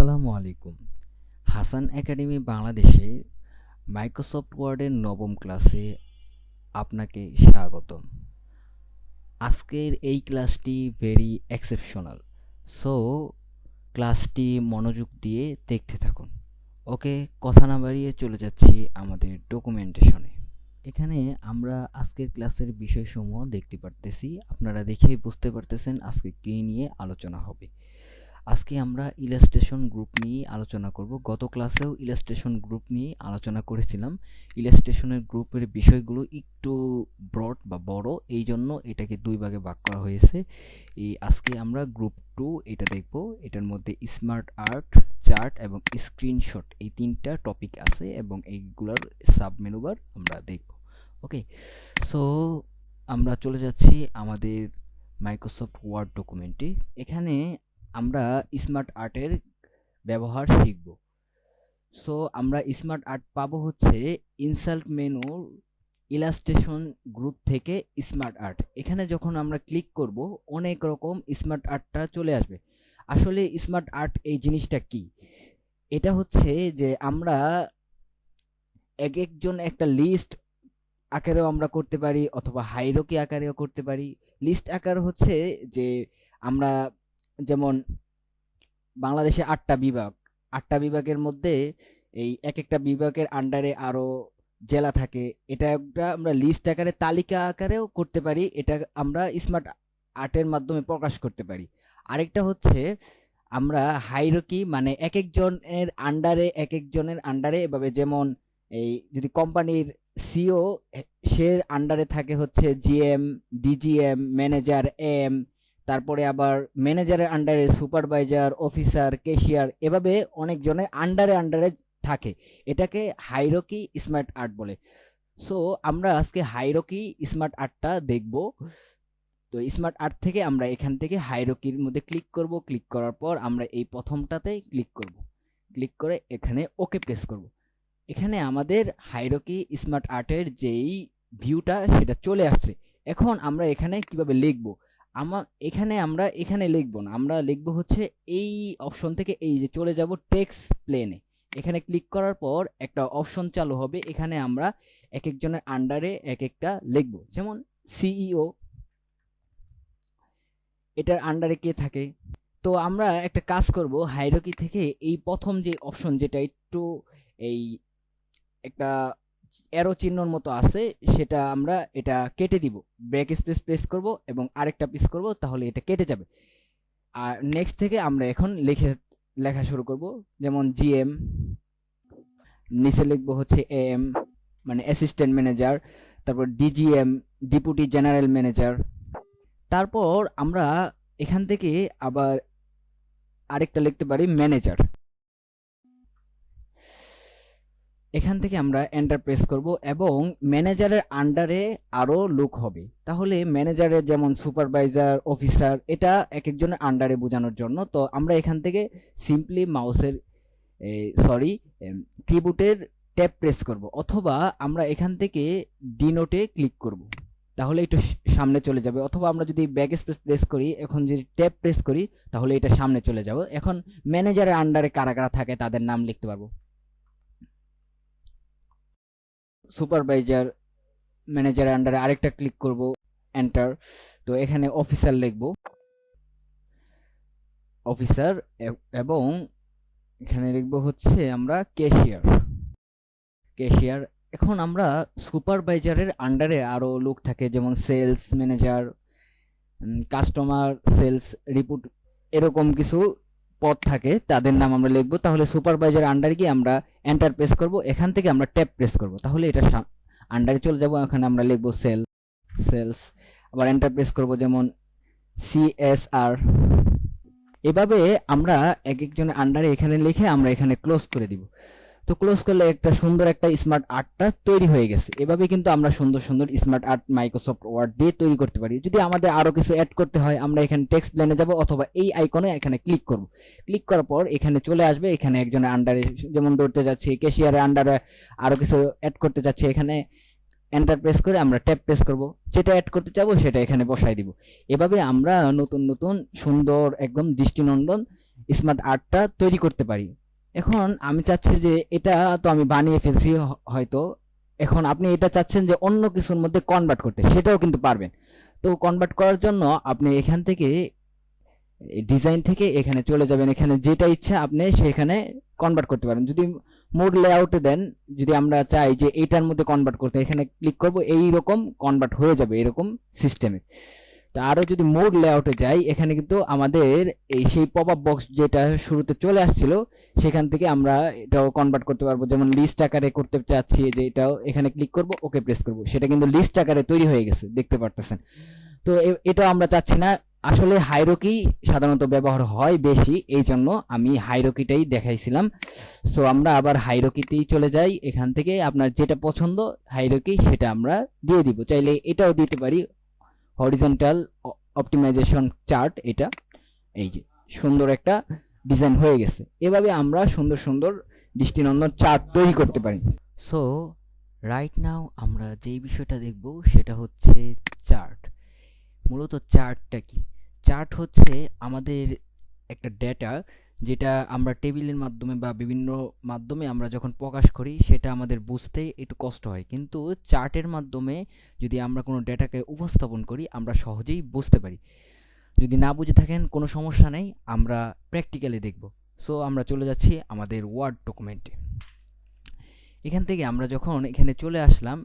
আসসালামু আলাইকুম। হাসান একাডেমি বাংলাদেশে মাইক্রোসফট ওয়ার্ডের নবম ক্লাসে আপনাকে স্বাগত আজকের এই ক্লাসটি ভেরি এক্সেপশনাল সো ক্লাসটি মনোযোগ দিয়ে দেখতে থাকুন। ওকে, কথা না বাড়িয়ে চলে যাচ্ছি আমাদের ডকুমেন্টেশনে এখানে আমরা আজকের ক্লাসের বিষয়সমূহ দেখতে পারতেছি। আপনারা দেখেই বুঝতে পারতেছেন আজকে কী নিয়ে আলোচনা হবে। আজকে আমরা ইলাস্ট্রেশন গ্রুপ নিয়ে আলোচনা করব। গত ক্লাসেও ইলাস্ট্রেশন গ্রুপ নিয়ে আলোচনা করেছিলাম। ইলাস্ট্রেশনের গ্রুপের বিষয়গুলো একটু ব্রড বা বড়, এই জন্য এটাকে দুই ভাগে ভাগ করা হয়েছে। এই আজকে আমরা গ্রুপ টু এটা দেখব। এটার মধ্যে স্মার্ট আর্ট চার্ট এবং স্ক্রিনশট এই তিনটা টপিক আছে এবং এইগুলোর সাব মেনুবার আমরা দেখব। ওকে সো আমরা চলে যাচ্ছি আমাদের মাইক্রোসফট ওয়ার্ড ডকুমেন্টে এখানে আমরা স্মার্ট আর্টের ব্যবহার শিখব। সো আমরা স্মার্ট আর্ট পাবো হচ্ছে ইনসাল্ট মেনুর ইলাস্ট্রেশন গ্রুপ থেকে স্মার্ট আর্ট এখানে যখন আমরা ক্লিক করব, অনেক রকম স্মার্ট আর্টটা চলে আসবে। আসলে স্মার্ট আর্ট এই জিনিসটা কি? এটা হচ্ছে যে আমরা এক একজন একটা লিস্ট আকারেও আমরা করতে পারি, অথবা হাইরোকি আকারেও করতে পারি। লিস্ট আকার হচ্ছে যে আমরা যেমন বাংলাদেশে আটটা বিভাগ, আটটা বিভাগের মধ্যে এই এক একটা বিভাগের আন্ডারে আরও জেলা থাকে। এটা একটা আমরা লিস্ট আকারে, তালিকা আকারেও করতে পারি। এটা আমরা স্মার্ট আর্টের মাধ্যমে প্রকাশ করতে পারি। আরেকটা হচ্ছে আমরা হাইরকি মানে এক একজনের আন্ডারে এক একজনের আন্ডারে এভাবে যেমন এই যদি কোম্পানির সিও সে আন্ডারে থাকে হচ্ছে জিএম ডিজিএম ম্যানেজার এম তারপরে আবার ম্যানেজারের আন্ডারে সুপারভাইজার অফিসার ক্যাশিয়ার এভাবে অনেকজনের আন্ডারে আন্ডারে থাকে। এটাকে হাইরকি স্মার্ট আর্ট বলে। সো আমরা আজকে হাইরকি স্মার্ট আর্টটা দেখব। তো স্মার্ট আর্ট থেকে আমরা এখান থেকে হাইরকির মধ্যে ক্লিক করব। ক্লিক করার পর আমরা এই প্রথমটাতে ক্লিক করব। ক্লিক করে এখানে ওকে প্রেস করব। এখানে আমাদের হাইরকি স্মার্ট আর্টের যেই ভিউটা সেটা চলে আসছে। এখন আমরা এখানে কীভাবে লিখব? আমার এখানে আমরা, এখানে লিখব না। আমরা লিখব হচ্ছে এই অপশন থেকে এই যে চলে যাব টেক্স প্লেনে এখানে ক্লিক করার পর একটা অপশন চালু হবে। এখানে আমরা এক একজনের আন্ডারে এক একটা লিখব। যেমন সিইও এটার আন্ডারে কে থাকে? তো আমরা একটা কাজ করব হাইরকি থেকে এই প্রথম যে অপশন যেটা একটু এই একটা অ্যারো চিহ্নর মতো আছে, সেটা আমরা এটা কেটে দিব। ব্রেক স্পেস প্রেস করব এবং আরেকটা পিস করব, তাহলে এটা কেটে যাবে। আর নেক্সট থেকে আমরা এখন লিখে, লেখা শুরু করব। যেমন জিএম নিচে লিখব হচ্ছে এম মানে অ্যাসিস্ট্যান্ট ম্যানেজার তারপর ডিজিএম ডেপুটি জেনারেল ম্যানেজার তারপর আমরা এখান থেকে আবার আরেকটা লিখতে পারি ম্যানেজার এখান থেকে আমরা এন্টার প্রেস করব এবং ম্যানেজারের আন্ডারে আরও লোক হবে। তাহলে ম্যানেজারের যেমন সুপারভাইজার অফিসার এটা এক একজনের আন্ডারে বোঝানোর জন্য। তো আমরা এখান থেকে সিম্পলি মাউসের সরি কিবোর্ডের ট্যাপ প্রেস করব। অথবা আমরা এখান থেকে ডিনোটে ক্লিক করব। তাহলে একটু সামনে চলে যাবে। অথবা আমরা যদি ব্যাক স্পেস প্রেস করি, এখন যদি ট্যাপ প্রেস করি, তাহলে এটা সামনে চলে যাবে। এখন ম্যানেজারের আন্ডারে কারা কারা থাকে, তাদের নাম লিখতে পারব। সুপারভাইজার, ম্যানেজারের আন্ডারে আরেকটা ক্লিক করব এন্টার তো এখানে অফিসার লিখব। অফিসার এবং এখানে লিখব হচ্ছে আমরা ক্যাশিয়ার ক্যাশিয়ার এখন আমরা সুপারভাইজারের আন্ডারে আরও লোক থাকে, যেমন sales manager customer sales report এরকম কিছু পদ থাকে, তাদের নাম আমরা লিখব। তাহলে সুপারভাইজার আন্ডারে গিয়ে আমরা এন্টার প্রেস করব। এখান থেকে আমরা ট্যাপ প্রেস করব। তাহলে এটা আন্ডারে চলে যাব। এখানে আমরা লিখব সেল সেলস আবার এন্টার প্রেস করব যেমন সিএসআর এভাবে আমরা এক একজনের আন্ডারে এখানে লিখে আমরা এখানে ক্লোজ করে দিব। তো ক্লোজ করলে একটা সুন্দর একটা স্মার্ট আর্টটা তৈরি হয়ে গেছে। এভাবে কিন্তু আমরা সুন্দর সুন্দর স্মার্ট আর্ট মাইক্রোসফট ওয়ার্ড দিয়ে তৈরি করতে পারি। যদি আমাদের আরও কিছু অ্যাড করতে হয়, আমরা এখানে টেক্সট প্লেনে যাব অথবা এই আইকনে এখানে ক্লিক করব। ক্লিক করার পর এখানে চলে আসবে, এখানে একজনের আন্ডারে যেমন ধরতে যাচ্ছি ক্যাশিয়ারের আন্ডারে আরও কিছু অ্যাড করতে যাচ্ছি, এখানে এন্টার প্রেস করে আমরা ট্যাপ প্রেস করব। যেটা অ্যাড করতে চাবো সেটা এখানে বসাই দিব। এভাবে আমরা নতুন নতুন, সুন্দর, একদম দৃষ্টিনন্দন স্মার্ট আর্টটা তৈরি করতে পারি। এখন আমি চাচ্ছি যে এটা তো আমি বানিয়ে ফেলছি হয়তো। এখন আপনি এটা চাচ্ছেন যে অন্য কিছুর মধ্যে কনভার্ট করতে, সেটাও কিন্তু পারবেন। তো কনভার্ট করার জন্য আপনি এখান থেকে ডিজাইন থেকে এখানে চলে যাবেন। এখানে যেটা ইচ্ছা আপনি সেখানে কনভার্ট করতে পারেন। যদি মোড লেআউটে দেন, যদি আমরা চাই যে এটার মধ্যে কনভার্ট করতে, এখানে ক্লিক করব এই রকম কনভার্ট হয়ে যাবে, এরকম সিস্টেমে তো আরও যদি মোড লেআউটে যাই, এখানে কিন্তু আমাদের এই সেই পপ আপ বক্স যেটা শুরুতে চলে আসছিল, সেখান থেকে আমরা এটাও কনভার্ট করতে পারব। যেমন লিস্ট আকারে করতে চাচ্ছি যে এটাও এখানে ক্লিক করব ওকে প্রেস করব। সেটা কিন্তু লিস্ট আকারে তৈরি হয়ে গেছে, দেখতে পারতেছেন। তো এটাও আমরা চাচ্ছি না। আসলে হাইরোকি সাধারণত ব্যবহার হয় বেশি, এই জন্য আমি হাইরোকিটাই দেখাইছিলাম। সো আমরা আবার হাইরোকিতেই চলে যাই। এখান থেকে আপনার যেটা পছন্দ হাইরোকি সেটা আমরা দিয়ে দিব। চাইলে এটাও দিতে পারি। হরিজন্টাল অপটিমাইজেশন চার্ট এটা। এই যে, সুন্দর একটা ডিজাইন হয়ে গেছে। এভাবে আমরা সুন্দর সুন্দর দৃষ্টিনন্দন চার্ট তৈরি করতে পারি। সো রাইট নাও আমরা যেই বিষয়টা দেখব সেটা হচ্ছে চার্ট মূলত চার্টটা কি? চার্ট হচ্ছে আমাদের একটা ডেটা যেটা আমরা টেবিলের মাধ্যমে বা বিভিন্ন মাধ্যমে আমরা যখন প্রকাশ করি, সেটা আমাদের বুঝতে একটু কষ্ট হয়। কিন্তু চার্টের মাধ্যমে যদি আমরা কোনো ডেটাকে উপস্থাপন করি, আমরা সহজেই বুঝতে পারি। যদি না বুঝে থাকেন, কোনো সমস্যা নেই, আমরা প্র্যাকটিক্যালি দেখব। সো আমরা চলে যাচ্ছি আমাদের ওয়ার্ড ডকুমেন্টে এখান থেকে আমরা যখন এখানে চলে আসলাম,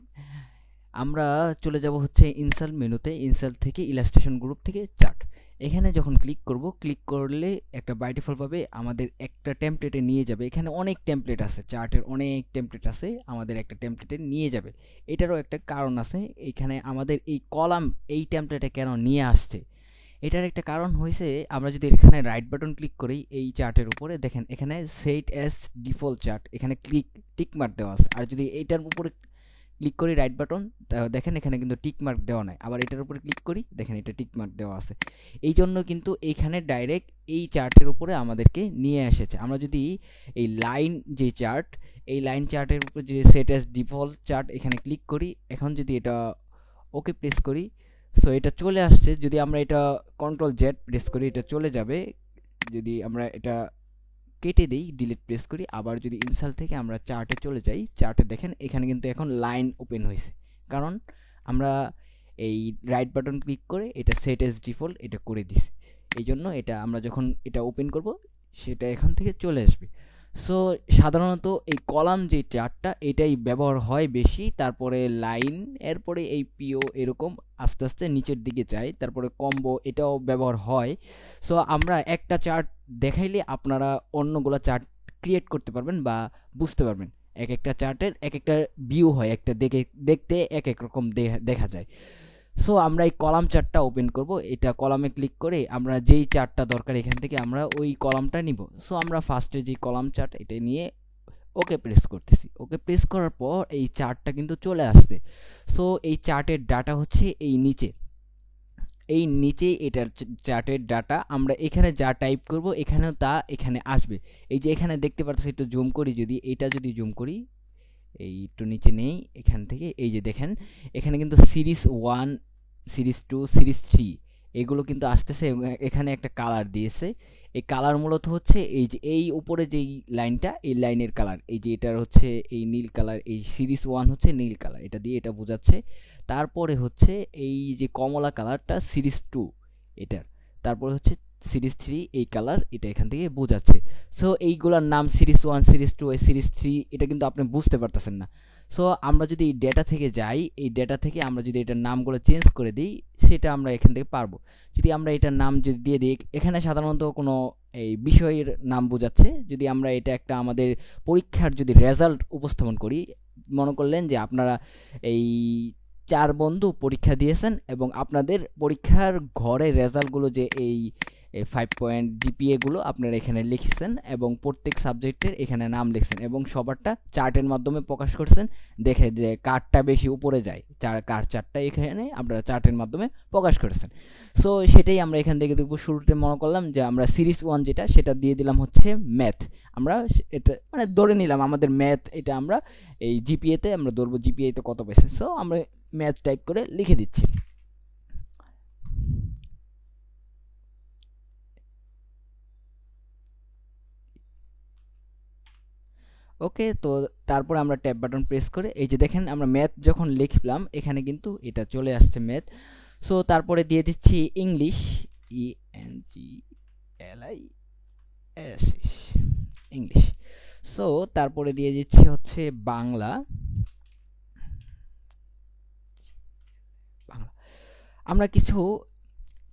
আমরা চলে যাব হচ্ছে ইনসাল মেনুতে ইনসাল থেকে ইলাস্ট্রেশন গ্রুপ থেকে চার্ট এখানে যখন ক্লিক করব ক্লিক করলে একটা বাই ডিফল্ট পাবে, আমাদের একটা টেমপ্লেটে নিয়ে যাবে। এখানে অনেক টেমপ্লেট আছে, চার্টের অনেক টেমপ্লেট আছে, আমাদের একটা টেমপ্লেটে নিয়ে যাবে। এটারও একটা কারণ আছে, এখানে আমাদের এই কলাম এই টেমপ্লেটে কেন নিয়ে আসছে? এটার একটা কারণ হয়েছে আমরা যদি এখানে রাইট বাটন ক্লিক করি, এই চার্টের উপরে, দেখেন এখানে সেট এস ডিফল্ট চার্ট এখানে ক্লিক টিক মার্ক দেওয়া আছে। আর যদি এইটার উপরে ক্লিক করি রাইট বাটন দেখেন এখানে কিন্তু টিক মার্ক দেওয়া নাই। আবার এটার উপরে ক্লিক করি, দেখেন এটা টিক মার্ক দেওয়া আছে। এই জন্য কিন্তু এইখানে ডাইরেক্ট এই চার্টের উপরে আমাদেরকে নিয়ে এসেছে। আমরা যদি এই লাইন যে চার্ট এই লাইন চার্টের উপরে যে সেট এস ডিফল্ট চার্ট এখানে ক্লিক করি, এখন যদি এটা ওকে প্রেস করি সো এটা চলে আসছে। যদি আমরা এটা কন্ট্রোল জেড প্রেস করি, এটা চলে যাবে। যদি আমরা এটা কেটে দিই ডিলিট প্রেস করি। আবার যদি ইনসাল থেকে আমরা চার্টে চলে যাই চার্টে দেখেন, এখানে কিন্তু এখন লাইন ওপেন হয়েছে কারণ আমরা এই রাইট বাটন ক্লিক করে এটা সেট এস ডিফল্ট এটা করে দিছি। এই জন্য এটা আমরা যখন এটা ওপেন করব, সেটা এখান থেকে চলে আসবে। সো সাধারণত এই কলাম যে চার্টটা এটাই ব্যবহার হয় বেশি। তারপরে লাইন, এরপরে এই পিও এরকম আস্তে আস্তে নিচের দিকে যায়। তারপরে কম্বো, এটাও ব্যবহার হয়। সো আমরা একটা চার্ট দেখাইলে আপনারা অন্যগুলো চার্ট ক্রিয়েট করতে পারবেন বা বুঝতে পারবেন। এক একটা চার্টের এক একটা ভিউ হয়, একটা দেখে, দেখতে এক এক রকম দেখা যায়। সো আমরা এই কলাম চার্টটা ওপেন করব। এটা কলামে ক্লিক করে আমরা যেই চার্টটা দরকার এখান থেকে আমরা ওই কলামটা নিব। সো আমরা ফার্স্টে যে কলাম চার্ট এটা নিয়ে ওকে প্রেস করতেছি। ওকে প্রেস করার পর এই চার্টটা কিন্তু চলে আসছে। সো এই চার্টের ডাটা হচ্ছে এই নিচে। এই নিচে এটার চার্টের ডাটা আমরা এখানে যা টাইপ করব এখানেও তা এখানে আসবে। এই যে এখানে দেখতে পাচ্ছি একটু জুম করি যদি। এটা যদি জুম করি এই একটু নিচে নেই, এখান থেকে, এই যে দেখেন, এখানে কিন্তু series one series two series three এগুলো কিন্তু আসতেছে এখানে একটা কালার দিয়েছে। এই কালার মূলত হচ্ছে এই যে, এই উপরে যেই লাইনটা, এই লাইনের কালার এই যে এটার হচ্ছে এই নীল কালার এই সিরিজ ওয়ান হচ্ছে নীল কালার এটা দিয়ে এটা বোঝাচ্ছে। তারপরে হচ্ছে এই যে কমলা কালারটা সিরিজ টু এটার। তারপরে হচ্ছে সিরিজ থ্রি এই কালার এটা এখান থেকে বোঝাচ্ছে। সো এইগুলোর নাম series one series two series three এটা কিন্তু আপনি বুঝতে পারতেছেন না। সো আমরা যদি এই ডেটা থেকে যাই, এই ডেটা থেকে আমরা যদি এটার নামগুলো চেঞ্জ করে দিই, সেটা আমরা এখান থেকে পারব। যদি আমরা এটার নাম যদি দিয়ে দিই, এখানে সাধারণত কোনো এই বিষয়ের নাম বোঝাচ্ছে। যদি আমরা এটা একটা আমাদের পরীক্ষার যদি রেজাল্ট উপস্থাপন করি, মনে করলেন যে আপনারা এই চার বন্ধু পরীক্ষা দিয়েছেন এবং আপনাদের পরীক্ষার ঘরে রেজাল্টগুলো যে এই ফাইভ পয়েন্ট জিপিএগুলো আপনারা এখানে লিখেছেন এবং প্রত্যেক সাবজেক্টের এখানে নাম লিখছেন এবং সবারটা চার্টের মাধ্যমে প্রকাশ করছেন। দেখে যে কারটা বেশি উপরে যায়, চার কার চারটা এখানে আপনারা চার্টের মাধ্যমে প্রকাশ করেছেন। সো সেটাই আমরা এখান থেকে দেখব। শুরুতে মনে করলাম যে আমরা সিরিজ ওয়ান যেটা, সেটা দিয়ে দিলাম হচ্ছে ম্যাথ আমরা এটা মানে ধরে নিলাম আমাদের ম্যাথ এটা আমরা এই জিপিএতে আমরা ধরবো জিপিএতে কত পেয়েছে সো আমরা ম্যাথ টাইপ করে লিখে দিচ্ছি। ওকে, তো তারপরে আমরা ট্যাব বাটন প্রেস করে, এই যে দেখেন আমরা ম্যাথ যখন লিখলাম, এখানে কিন্তু এটা চলে আসছে ম্যাথ সো তারপরে দিয়ে দিচ্ছি English E N G L I S English so তারপরে দিয়ে দিচ্ছি হচ্ছে বাংলা। বাংলা। আমরা কিছু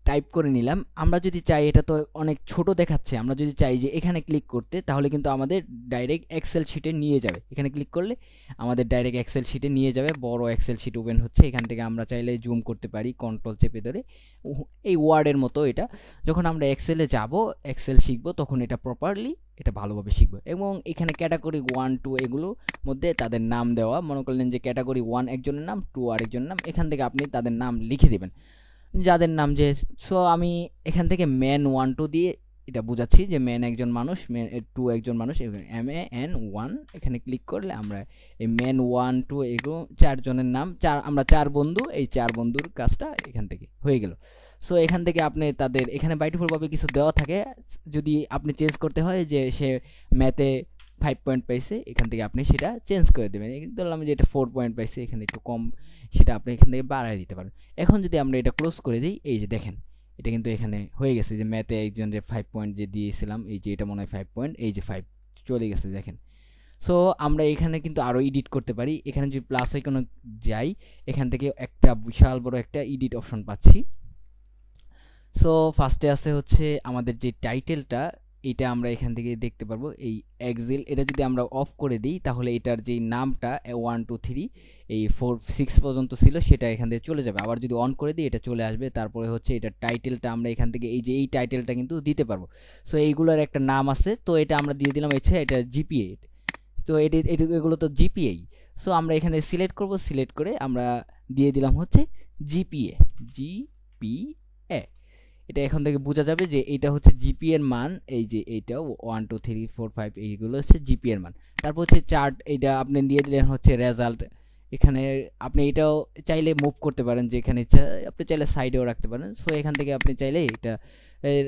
টাইপ করে নিলাম। আমরা যদি চাই এটা তো অনেক ছোট দেখাচ্ছে, আমরা যদি চাই যে এখানে ক্লিক করতে, তাহলে কিন্তু আমাদের ডাইরেক্ট এক্সেল শিটে নিয়ে যাবে। এখানে ক্লিক করলে আমাদের ডাইরেক্ট এক্সেল শিটে নিয়ে যাবে। বড় এক্সেল শিট ওপেন হচ্ছে, এখান থেকে আমরা চাইলে জুম করতে পারি কন্ট্রোল চেপে ধরে। এই ওয়ার্ডের মতো এটা। যখন আমরা এক্সেলে যাব এক্সেল শিখব, তখন এটা প্রপারলি এটা ভালোভাবে শিখব। এবং এখানে ক্যাটাগরি ওয়ান টু এগুলোর মধ্যে তাদের নাম দেওয়া। মনে করলেন যে ক্যাটাগরি ওয়ান একজনের নাম টু আরেকজনের নাম, এখান থেকে আপনি তাদের নাম লিখে দেবেন। যাদের নাম যে সো আমি এখান থেকে ম্যান ওয়ান টু দিয়ে এটা বোঝাচ্ছি যে ম্যান একজন মানুষ ম্যান টু একজন মানুষ এম এ এন ওয়ান এখানে ক্লিক করলে আমরা এই ম্যান ওয়ান টু এগুলো চারজনের নাম, চার, আমরা চার বন্ধু, এই চার বন্ধুর কাজটা এখান থেকে হয়ে গেল। সো এখান থেকে আপনি তাদের, এখানে বাইটিফুলভাবে কিছু দেওয়া থাকে, যদি আপনি চেঞ্জ করতে হয় যে সে ম্যাথে ফাইভ পয়েন্ট পাইছে এখান থেকে আপনি সেটা চেঞ্জ করে দেবেন। ধরলাম যে এটা ফোর পয়েন্ট পাইছে এখানে একটু কম, সেটা আপনি এখান থেকে বাড়ায় দিতে পারেন। এখন যদি আমরা এটা ক্লোজ করে দিই, এই যে দেখেন, এটা কিন্তু এখানে হয়ে গেছে যে ম্যাথে একজন যে ফাইভ পয়েন্ট যে দিয়েছিলাম, এই যে এটা মনে হয় ফাইভ পয়েন্ট এই যে ফাইভ চলে গেছে দেখেন। সো আমরা এখানে কিন্তু আরও এডিট করতে পারি। এখানে যদি প্লাস আইকনে যাই, এখান থেকে একটা বিশাল বড় একটা এডিট অপশন পাচ্ছি। সো ফার্স্টে আছে হচ্ছে আমাদের যে টাইটেলটা এটা আমরা এখান থেকে দেখতে পারব। এই এক্সেল এটা যদি আমরা অফ করে দিই, তাহলে এটার যেই নামটা ওয়ান টু থ্রি এই ফোর সিক্স পর্যন্ত ছিল, সেটা এখান থেকে চলে যাবে। আবার যদি অন করে দিই, এটা চলে আসবে। তারপরে হচ্ছে এটা টাইটেলটা আমরা এখান থেকে এই যে এই টাইটেলটা কিন্তু দিতে পারব। সো এইগুলোর একটা নাম আছে। তো, এটা আমরা দিয়ে দিলাম হচ্ছে এটা জিপিএ তো। এটি এটি, এগুলো তো জিপিএই সো আমরা এখানে সিলেক্ট করব। সিলেক্ট করে আমরা দিয়ে দিলাম হচ্ছে জিপিএ জিপিএ এটা এখন থেকে বোঝা যাবে যে এটা হচ্ছে জিপি এর মান, এই যে এইটা one two three four five এইগুলো হচ্ছে জিপি এর মান। তারপর হচ্ছে চার্ট এটা আপনি দিয়ে দিলেন হচ্ছে রেজাল্ট এখানে আপনি এটাও চাইলে মুভ করতে পারেন যে এখানে আপনি চাইলে সাইডেও রাখতে পারেন। সো এখান থেকে আপনি চাইলে এটা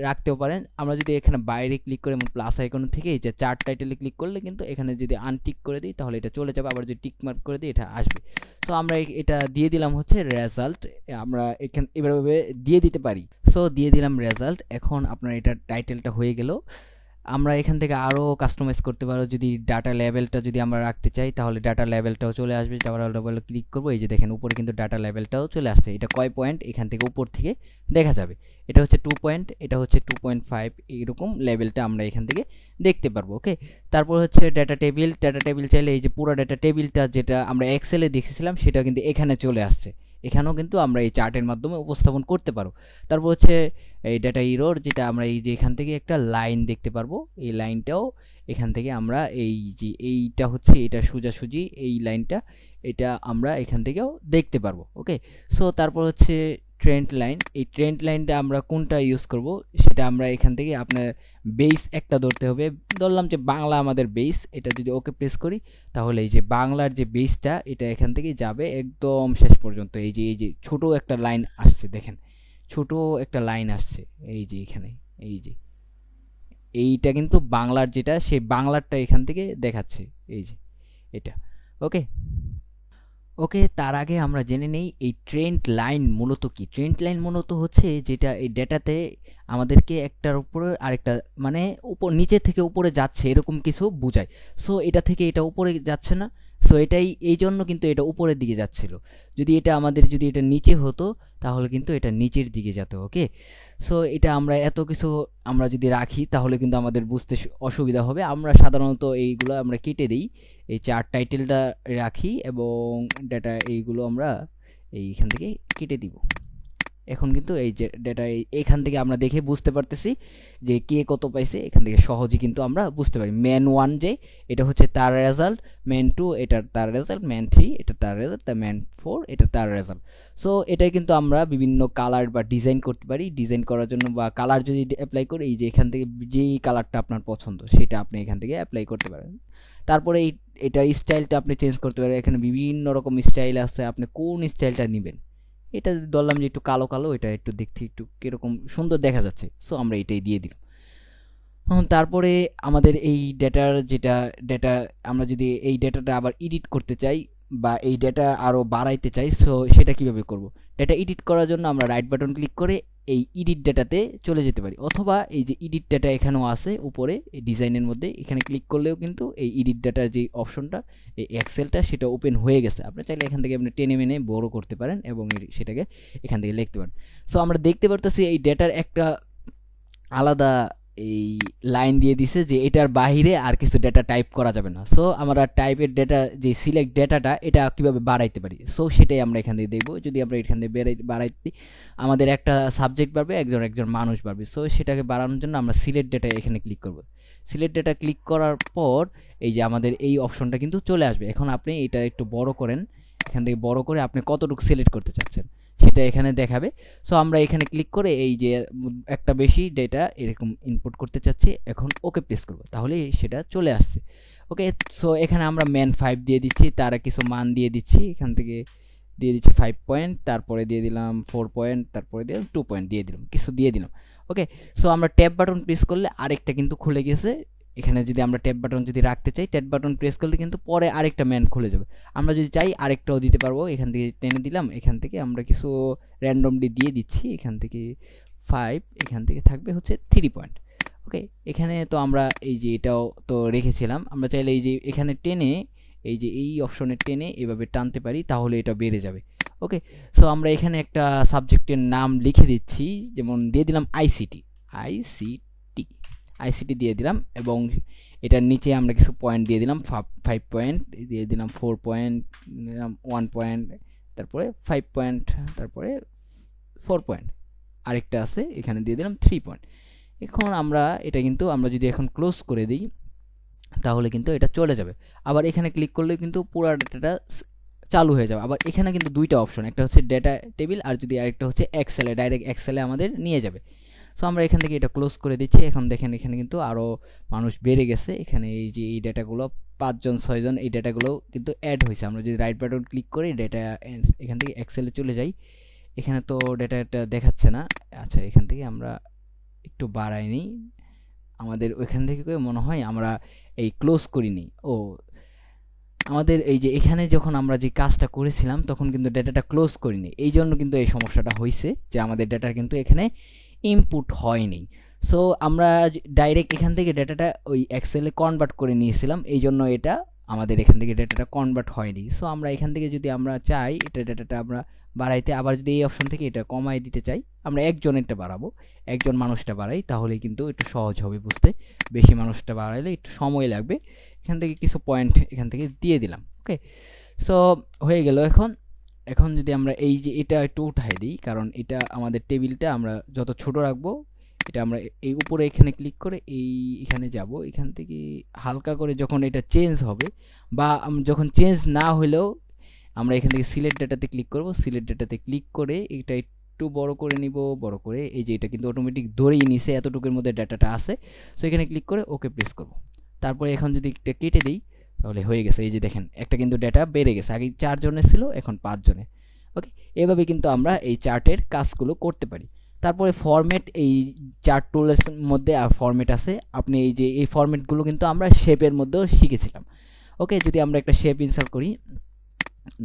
রাখতেও পারেন। আমরা যদি এখানে বাইরে ক্লিক করে এবং প্লাস আইকন থেকে এই যে চার্ট টাইটেলে ক্লিক করলে কিন্তু এখানে যদি আনটিক করে দিই তাহলে এটা চলে যাবে। আবার যদি টিক মার্ক করে দিই এটা আসবে। সো আমরা এটা দিয়ে দিলাম হচ্ছে রেজাল্ট আমরা এখানে, এভাবে দিয়ে দিতে পারি। সো দিয়ে দিলাম রেজাল্ট এখন আপনার এটা টাইটেলটা হয়ে গেল। আমরা এখান থেকে আরও কাস্টমাইজ করতে পারো। যদি ডাটা লেভেলটা যদি আমরা রাখতে চাই, তাহলে ডাটা লেভেলটাও চলে আসবে। ডাটা লেভেল ক্লিক করব, এই যে দেখেন, উপরে কিন্তু ডাটা লেভেলটাও চলে আসছে। এটা কয় পয়েন্ট এখান থেকে উপর থেকে দেখা যাবে। এটা হচ্ছে টু পয়েন্ট এটা হচ্ছে টু পয়েন্ট ফাইভ এইরকম লেভেলটা আমরা এখান থেকে দেখতে পারব ওকে তারপর হচ্ছে ডাটা টেবিল ডাটা টেবিল চাইলে এই যে পুরো ডাটা টেবিলটা যেটা আমরা এক্সেলে দেখেছিলাম, সেটা কিন্তু এখানে চলে আসছে। এখানেও কিন্তু আমরা এই চার্টের মাধ্যমে উপস্থাপন করতে পারব। তারপর হচ্ছে এই ডাটা ইরোর যেটা আমরা এই যে এখান থেকে একটা লাইন দেখতে পারব, এই লাইনটাও এখান থেকে আমরা এই যে এইটা হচ্ছে, এটা সোজাসুজি এই লাইনটা এটা আমরা এখান থেকেও দেখতে পারব ওকে সো তারপর হচ্ছে ট্রেন্ড লাইন এই ট্রেন্ড লাইনটা আমরা কোনটা ইউজ করব, সেটা আমরা এখান থেকে আপনার বেস একটা ধরতে হবে। ধরলাম যে বাংলা আমাদের বেস এটা যদি ওকে প্রেস করি, তাহলে এই যে বাংলার যে বেসটা এটা এখান থেকে যাবে একদম শেষ পর্যন্ত। এই যে এই যে ছোটো একটা লাইন আসছে, দেখেন। ছোট একটা লাইন আসছে, এই যে এখানে, এই যে। এইটা কিন্তু বাংলার যেটা সেই বাংলারটা এখান থেকে দেখাচ্ছে, এই যে, এটা। ওকে ওকে, তার আগে আমরা জেনে নেই, এই ট্রেন্ড লাইন মূলত কি? ট্রেন্ড লাইন মূলত হচ্ছে যেটা এই ডেটাতে আমাদেরকে একটার উপরে আরেকটা মানে উপর, নিচে থেকে উপরে যাচ্ছে, এরকম কিছু বোঝায়। সো এটা থেকে এটা উপরে যাচ্ছে না। সো এটাই, এই জন্য কিন্তু এটা উপরের দিকে যাচ্ছিল। যদি এটা আমাদের, যদি এটা নিচে হতো, তাহলে কিন্তু এটা নিচের দিকে যেত, ওকে? সো এটা আমরা এত কিছু আমরা যদি রাখি, তাহলে কিন্তু আমাদের বুঝতে অসুবিধা হবে। আমরা সাধারণত এইগুলো আমরা কেটে দিই। এই চার টাইটেলটা রাখি এবং ডেটা এইগুলো আমরা এইখান থেকে কেটে দিব। এখন কিন্তু এই যে ডেটা এখান থেকে আমরা দেখে বুঝতে পারতেছি যে কে কত পাইছে, এখান থেকে সহজেই কিন্তু আমরা বুঝতে পারি। ম্যান ওয়ান যে, এটা হচ্ছে তার রেজাল্ট ম্যান টু এটার তার রেজাল্ট ম্যান থ্রি এটা তার রেজাল্ট ম্যান ফোর এটা তার রেজাল্ট সো এটাই কিন্তু আমরা বিভিন্ন কালার বা ডিজাইন করতে পারি। ডিজাইন করার জন্য বা কালার যদি অ্যাপ্লাই করি, এই যে এখান থেকে যেই কালারটা আপনার পছন্দ, সেটা আপনি এখান থেকে অ্যাপ্লাই করতে পারেন। তারপরে এই, এটার স্টাইলটা আপনি চেঞ্জ করতে পারেন। এখানে বিভিন্ন রকম স্টাইল আছে। আপনি কোন স্টাইলটা নেবেন? এটা ধরলাম যে একটু কালো কালো, এটা একটু দেখতে একটু কীরকম সুন্দর দেখা যাচ্ছে। সো আমরা এটাই দিয়ে দিলাম। তারপরে আমাদের এই ডেটার যেটা ডেটা আমরা যদি এই ডেটাটা আবার এডিট করতে চাই বা এই ডেটা আরও বাড়াইতে চাই সো সেটা কীভাবে করব? ডেটা এডিট করার জন্য আমরা রাইট বাটন ক্লিক করে এই ইডিট ডেটাতে চলে যেতে পারি। অথবা এই যে ইডিট ডেটা এখানেও আছে, উপরে এই ডিজাইনের মধ্যে, এখানে ক্লিক করলেও কিন্তু এই ইডিট ডেটার যে অপশনটা এই এক্সেলটা সেটা ওপেন হয়ে গেছে। আপনি চাইলে এখান থেকে আপনি টেনে মেনে বড় করতে পারেন এবং সেটাকে এখান থেকে লিখতে পারেন। সো আমরা দেখতে পারতেছি এই ডেটার একটা আলাদা এই লাইন দিয়ে দিছে যে এটার বাইরে আর কিছু ডেটা টাইপ করা যাবে না। সো আমরা টাইপের ডেটা যে সিলেক্ট ডেটাটা এটা কীভাবে বাড়াইতে পারি? সো সেটাই আমরা এখান থেকে দেখব যদি আমরা এখান বেড়াই বাড়াইতে দিই, আমাদের একটা সাবজেক্ট বাড়বে একজন একজন মানুষ বাড়বে। সো সেটাকে বাড়ানোর জন্য আমরা সিলেক্ট ডেটা এখানে ক্লিক করব। সিলেক্ট ডেটা ক্লিক করার পর এই যে আমাদের এই অপশনটা কিন্তু চলে আসবে। এখন আপনি এটা একটু বড় করেন। এখান থেকে বড় করে আপনি কতটুকু সিলেক্ট করতে চাচ্ছেন? সেটা এখানে দেখাবে। সো আমরা এখানে ক্লিক করে এই যে, একটা বেশি ডেটা এরকম ইনপুট করতে চাচ্ছি, এখন ওকে প্রেস করব। তাহলে সেটা চলে আসছে। ওকে সো এখানে আমরা ম্যান ফাইভ দিয়ে দিচ্ছি, তারা কিছু মান দিয়ে দিচ্ছি। এখান থেকে দিয়ে দিচ্ছি ফাইভ পয়েন্ট তারপরে দিয়ে দিলাম ফোর পয়েন্ট তারপরে দিয়ে টু পয়েন্ট দিয়ে দিলাম, কিছু দিয়ে দিলাম। ওকে সো আমরা ট্যাব বাটন প্রেস করলে আরেকটা কিন্তু খুলে গেছে। এখানে যদি আমরা ট্যাব বাটন যদি রাখতে চাই ট্যাব বাটন প্রেস করলে কিন্তু পরে আরেকটা ম্যান খুলে যাবে। আমরা যদি চাই আরেকটাও দিতে পারব, এখান থেকে টেনে দিলাম, এখান থেকে আমরা কিছু র্যান্ডমলি দিয়ে দিচ্ছি, এখান থেকে ফাইভ এখান থেকে থাকবে হচ্ছে থ্রি পয়েন্ট ওকে এখানে তো আমরা এই যে এটাও তো রেখেছিলাম, আমরা চাইলে এই যে এখানে টেনে, এই যে এই অপশনে টেনে এভাবে টানতে পারি, তাহলে এটা বেড়ে যাবে। ওকে সো আমরা এখানে একটা সাবজেক্টের নাম লিখে দিচ্ছি, যেমন দিয়ে দিলাম আইসিটি আইসিটি আইসিটি দিয়ে দিলাম এবং এটার নিচে আমরা কিছু পয়েন্ট দিয়ে দিলাম ফাইভ পয়েন্ট দিয়ে দিলাম ফোর পয়েন্ট দিলাম ওয়ান পয়েন্ট তারপরে ফাইভ পয়েন্ট তারপরে ফোর পয়েন্ট আরেকটা আছে, এখানে দিয়ে দিলাম থ্রি পয়েন্ট এখন আমরা, এটা কিন্তু আমরা যদি এখন ক্লোজ করে দিই, তাহলে কিন্তু এটা চলে যাবে। আবার এখানে ক্লিক করলে কিন্তু পুরো ডেটাটা চালু হয়ে যাবে। আবার এখানে কিন্তু দুইটা অপশন একটা হচ্ছে ডেটা টেবিল আর যদি আরেকটা হচ্ছে এক্সেলে ডাইরেক্ট এক্সেলে আমাদের নিয়ে যাবে। সো আমরা এখান থেকে এটা ক্লোজ করে দিচ্ছি। এখন দেখেন, এখানে কিন্তু আরও মানুষ বেড়ে গেছে। এখানে এই যে এই ডেটাগুলো পাঁচজন, ছয়জন, এই ডেটাগুলো কিন্তু অ্যাড হয়েছে। আমরা যদি রাইট বাটন ক্লিক করি ডেটা এখান থেকে এক্সেলে চলে যাই। এখানে তো ডেটাটা দেখাচ্ছে না। আচ্ছা এখান থেকে আমরা একটু বাড়াই নিই। আমাদের ওইখান থেকে মনে হয় আমরা এই ক্লোজ করিনি ও, আমাদের এই যে এখানে যখন আমরা যে কাজটা করেছিলাম, তখন কিন্তু ডেটাটা ক্লোজ করিনি। এই জন্য কিন্তু এই সমস্যাটা হয়েছে যে আমাদের ডেটা কিন্তু এখানে ইনপুট হয়নি। সো আমরা ডাইরেক্ট এখান থেকে ডেটাটা ওই এক্সেলে কনভার্ট করে নিয়েছিলাম, এই জন্য এটা আমাদের এখান থেকে ডেটাটা কনভার্ট হয়নি। সো আমরা এখান থেকে যদি আমরা চাই, এটা ডেটাটা আমরা বাড়াইতে, আবার যদি এই অপশন থেকে এটা কমাই দিতে চাই, আমরা একজনেরটা বাড়াবো। একজন মানুষটা বাড়াই তাহলে কিন্তু একটু সহজ হবে বুঝতে। বেশি মানুষটা বাড়াইলে একটু সময় লাগবে। এখান থেকে কিছু পয়েন্ট এখান থেকে দিয়ে দিলাম ওকে সো হয়ে গেল এখন। এখন যদি আমরা এই যে এটা একটু উঠাই দিই, কারণ এটা আমাদের টেবিলটা, আমরা যত ছোট রাখব, এটা আমরা এই উপরে এখানে ক্লিক করে এই এখানে যাব। এখান থেকে হালকা করে যখন এটা চেঞ্জ হবে বা যখন চেঞ্জ না হলেও আমরা এখান থেকে সিলেক্ট ডেটাতে ক্লিক করব। সিলেক্ট ডেটাতে ক্লিক করে এটা একটু বড় করে নিব, বড় করে এই যে এটা কিন্তু অটোমেটিক ধরেই নিছে, এতটুকুর মধ্যে ডাটাটা আছে। সো এখানে ক্লিক করে ওকে প্রেস করব। তারপরে এখন যদি এটা কেটে দিই তাহলে হয়ে গেছে। এই যে দেখেন, একটা কিন্তু ডেটা বেড়ে গেছে। আগে চারজনের ছিল, এখন পাঁচজনে। ওকে এভাবে কিন্তু আমরা এই চার্টের কাজগুলো করতে পারি। তারপরে ফরম্যাট এই চার্ট টুলের মধ্যে আর ফরম্যাট আছে। আপনি এই যে, এই ফরম্যাটগুলো কিন্তু আমরা শেপের মধ্যেও শিখেছিলাম। ওকে যদি আমরা একটা শেপ ইনসার্ট করি,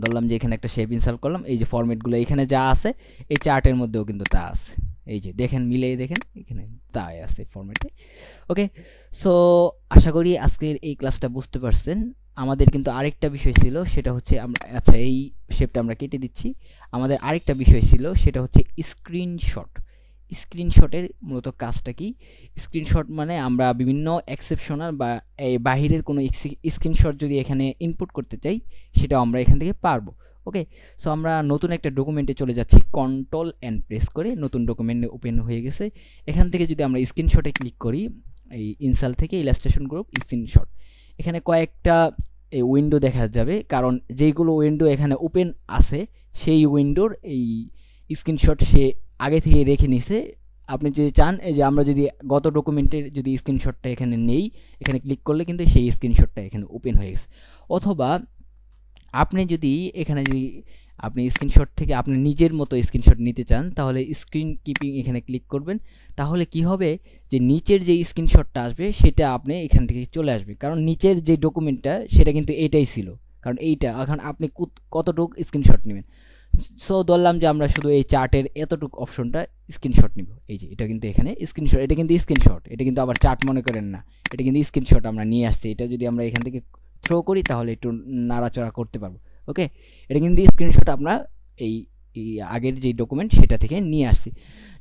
ধরলাম যে এখানে একটা শেপ ইনসার্ট করলাম, এই যে ফরম্যাটগুলো এখানে যা আছে, এই চার্টের মধ্যেও কিন্তু তা আছে। এই যে দেখেন মিলেই দেখেন, এখানে তাই আছে ফরম্যাটে ওকে সো আশা করি আজকের এই ক্লাসটা বুঝতে পারছেন। আমাদের কিন্তু আরেকটা বিষয় ছিল, সেটা হচ্ছে আমরা আচ্ছা এই শেপটা আমরা কেটে দিচ্ছি। আমাদের আরেকটা বিষয় ছিল, সেটা হচ্ছে স্ক্রিনশট স্ক্রিনশটের মূলত কাজটা কি? স্ক্রিনশট মানে আমরা বিভিন্ন এক্সেপশনাল বা এই বাহিরের কোনো স্ক্রিনশট যদি এখানে ইনপুট করতে চাই, সেটাও আমরা এখান থেকে পারব। ওকে সো আমরা নতুন একটা ডকুমেন্টে চলে যাচ্ছি। কন্ট্রোল অ্যান্ড প্রেস করে নতুন ডকুমেন্ট ওপেন হয়ে গেছে। এখান থেকে যদি আমরা স্ক্রিনশটে ক্লিক করি, এই ইনসাল থেকে ইলাস্ট্রেশন গ্রুপ স্ক্রিনশট এখানে কয়েকটা, এই উইন্ডো দেখা যাবে। কারণ যেইগুলো উইন্ডো এখানে ওপেন আছে, সেই উইন্ডোর এই স্ক্রিনশট সে আগে থেকে রেখে নিছে। আপনি যদি চান যে আমরা যদি গত ডকুমেন্টের যদি স্ক্রিনশটটা এখানে নেই, এখানে ক্লিক করলে কিন্তু সেই স্ক্রিনশটটা এখানে ওপেন হয়ে গেছে। অথবা আপনি যদি এখানে যদি আপনি স্ক্রিনশট থেকে আপনি নিজের মতো স্ক্রিনশট নিতে চান, তাহলে স্ক্রিন কিপিং এখানে ক্লিক করবেন। তাহলে কি হবে? যে নিচের যে স্ক্রিনশটটা আসবে, সেটা আপনি এখান থেকে চলে আসবে। কারণ নিচের যে ডকুমেন্টটা সেটা কিন্তু এটাই ছিল। কারণ এইটা, এখন আপনি কুত- কতটুকু স্ক্রিনশট নেবেন? সো ধরলাম যে আমরা শুধু এই চার্টের এতটুক অপশনটা স্ক্রিনশট নিব। এই যে, এটা কিন্তু এখানে স্ক্রিনশট এটা কিন্তু স্ক্রিনশট এটা কিন্তু আবার চার্ট মনে করেন না। এটা কিন্তু স্ক্রিনশট আমরা নিয়ে আসছি। এটা যদি আমরা এখান থেকে থ্রো করি, তাহলে একটু নাড়াচড়া করতে পারব। ওকে এটা কিন্তু স্ক্রিনশট আমরা এই এই আগের যে ডকুমেন্ট সেটা থেকে নিয়ে আসছি।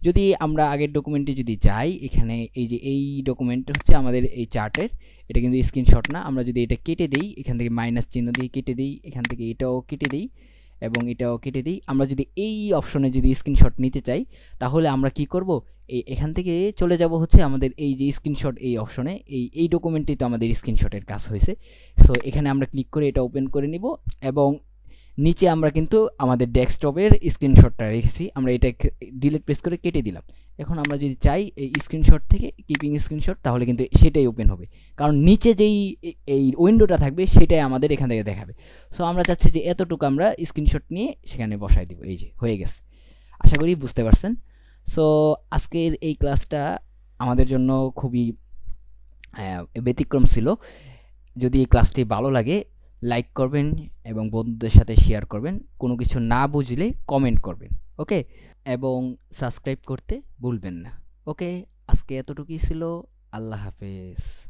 যদি আমরা আগের ডকুমেন্টে যদি যাই, এখানে এই যে এই ডকুমেন্ট হচ্ছে আমাদের এই চার্টের এটা কিন্তু স্ক্রিনশট না। আমরা যদি এটা কেটে দিই, এখান থেকে মাইনাস চিহ্ন দিয়ে কেটে দিই, এখান থেকে এটাও কেটে দিই। এবং এটাও কেটে দিই। আমরা যদি এই অপশনে যদি স্ক্রিনশট নিতে চাই, তাহলে আমরা কি করব? এই এখান থেকে চলে যাব হচ্ছে আমাদের এই যে স্ক্রিনশট এই অপশনে এই এই ডকুমেন্টটি তো আমাদের স্ক্রিনশটের কাজ হয়েছে। সো এখানে আমরা ক্লিক করে এটা ওপেন করে নিব এবং নিচে আমরা কিন্তু আমাদের ডেস্কটপের স্ক্রিনশটটা রেখেছি। আমরা এটা ডিলিট প্রেস করে কেটে দিলাম। এখন আমরা যদি চাই এই স্ক্রিনশট থেকে কিপিং স্ক্রিনশট তাহলে কিন্তু সেটাই ওপেন হবে। কারণ নিচে যেই এই উইন্ডোটা থাকবে, সেটাই আমাদের এখান থেকে দেখাবে। সো আমরা চাচ্ছি যে এতটুকু আমরা স্ক্রিনশট নিয়ে সেখানে বসাই দিব। এই যে, হয়ে গেছে। আশা করি বুঝতে পারছেন। সো আজকের এই ক্লাসটা আমাদের জন্য খুবই ব্যতিক্রম ছিল। যদি এই ক্লাসটি ভালো লাগে লাইক করবেন এবং বন্ধুদের সাথে শেয়ার করবেন। কোনো কিছু না বুঝলে কমেন্ট করবেন ওকে এবং সাবস্ক্রাইব করতে ভুলবেন না ওকে আজকে এতটুকুই ছিল, আল্লাহ হাফেজ।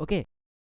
ওকে